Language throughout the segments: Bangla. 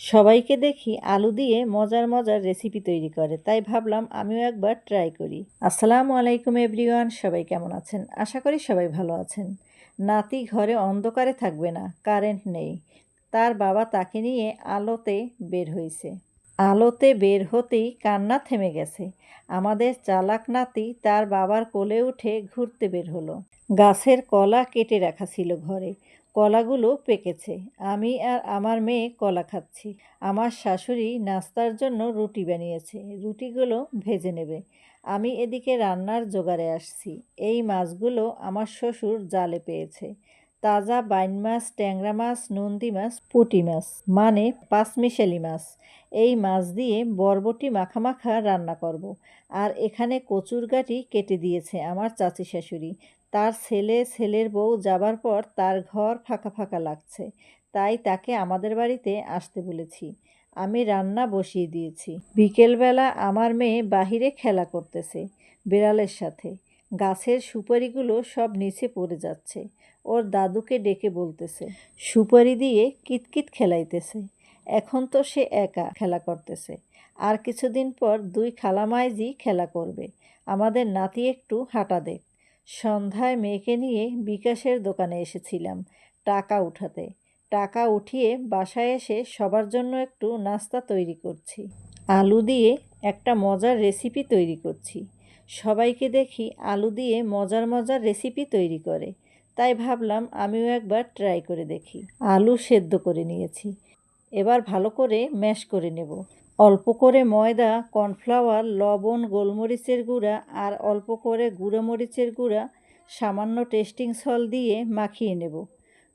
সবাইকে দেখি আলু দিয়ে মজার মজার রেসিপি তৈরি করে, তাই ভাবলাম আমিও একবার ট্রাই করি। আসসালামু আলাইকুম এভরিওয়ান সবাই কেমন আছেন? আশা করি সবাই ভালো আছেন। নাতি ঘরে অন্ধকারে থাকবে না কারেন্ট নেই। তার বাবা তাকে নিয়ে আলোতে বের হয়েছে। আলোতে বের হতেই কান্না থেমে গেছে। আমাদের চালাক নাতি তার বাবার কোলে উঠে ঘুরতে বের হলো। গাছের কলা কেটে রাখা ছিল ঘরে। কলাগুলো পেকেছে। আমি আর আমার মেয়ে কলা খাচ্ছি। আমার শাশুড়ি নাস্তার জন্য রুটি বানিয়েছে। রুটিগুলো ভেজে নেবে। আমি এদিকে রান্নার জোগাড়ে আসছি। এই মাছগুলো আমার শ্বশুর জালে পেয়েছে। তাজা বাইন মাছ, ট্যাংরা মাছ, নন্দী মাছ, পুঁটি মাছ মানে পাঁচমিশালি মাছ। এই মাছ দিয়ে বরবটি মাখা মাখা রান্না করব। আর এখানে কচুর গাটি কেটে দিয়েছে আমার চাচি শাশুড়ি। তার ছেলে, ছেলের বউ যাবার পর তার ঘর ফাঁকা ফাঁকা লাগছে। তাই তাকে আমাদের বাড়িতে আসতে বলেছি। আমি রান্না বসিয়ে দিয়েছি। বিকেলবেলা আমার মেয়ে বাহিরে খেলা করতেছে বিড়ালের সাথে। গাছের সুপারিগুলো সব নিচে পড়ে যাচ্ছে। ওর দাদুকে ডেকে বলতেছে, সুপারি দিয়ে কিতকিত খেলাইতেছে। এখন তো সে একা খেলা করতেছে। আর কিছুদিন পর দুই খালামাইজি খেলা করবে। আমাদের নাতি একটু হাঁটা দেখ। সন্ধ্যায় মেয়েকে নিয়ে বিকাশের দোকানে এসেছিলাম টাকা উঠাতে। টাকা উঠিয়ে বাসায় এসে সবার জন্য একটু নাস্তা তৈরি করছি। আলু দিয়ে একটা মজার রেসিপি তৈরি করছি। সবাইকে দেখি আলু দিয়ে মজার মজার রেসিপি তৈরি করে। তাই ভাবলাম আমিও একবার ট্রাই করে দেখি। আলু সেদ্ধ করে নিয়েছি। এবার ভালো করে ম্যাশ করে নেব। অল্প করে ময়দা, কর্নফ্লাওয়ার, লবণ, গোলমরিচের গুঁড়া আর অল্প করে গুঁড়ো মরিচের গুঁড়া সামান্য টেস্টিং সল দিয়ে মাখিয়ে নেব।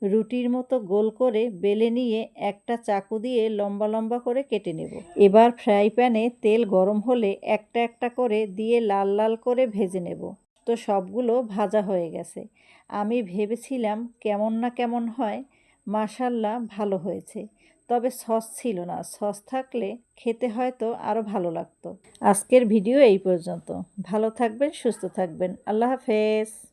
রুটির মতো গোল করে বেলে নিয়ে একটা চাকু দিয়ে লম্বা লম্বা করে কেটে নেব। এবার ফ্রাই প্যানে তেল গরম হলে একটা একটা করে দিয়ে লাল লাল করে ভেজে নেব। তো সবগুলো ভাজা হয়ে গেছে। আমি ভেবেছিলাম কেমন না কেমন হয়, মাশাল্লাহ ভালো হয়েছে। তবে সস ছিল না। সস থাকলে খেতে হয়তো আরও ভালো লাগতো। আজকের ভিডিও এই পর্যন্ত। ভালো থাকবেন, সুস্থ থাকবেন। আল্লাহ হাফেজ।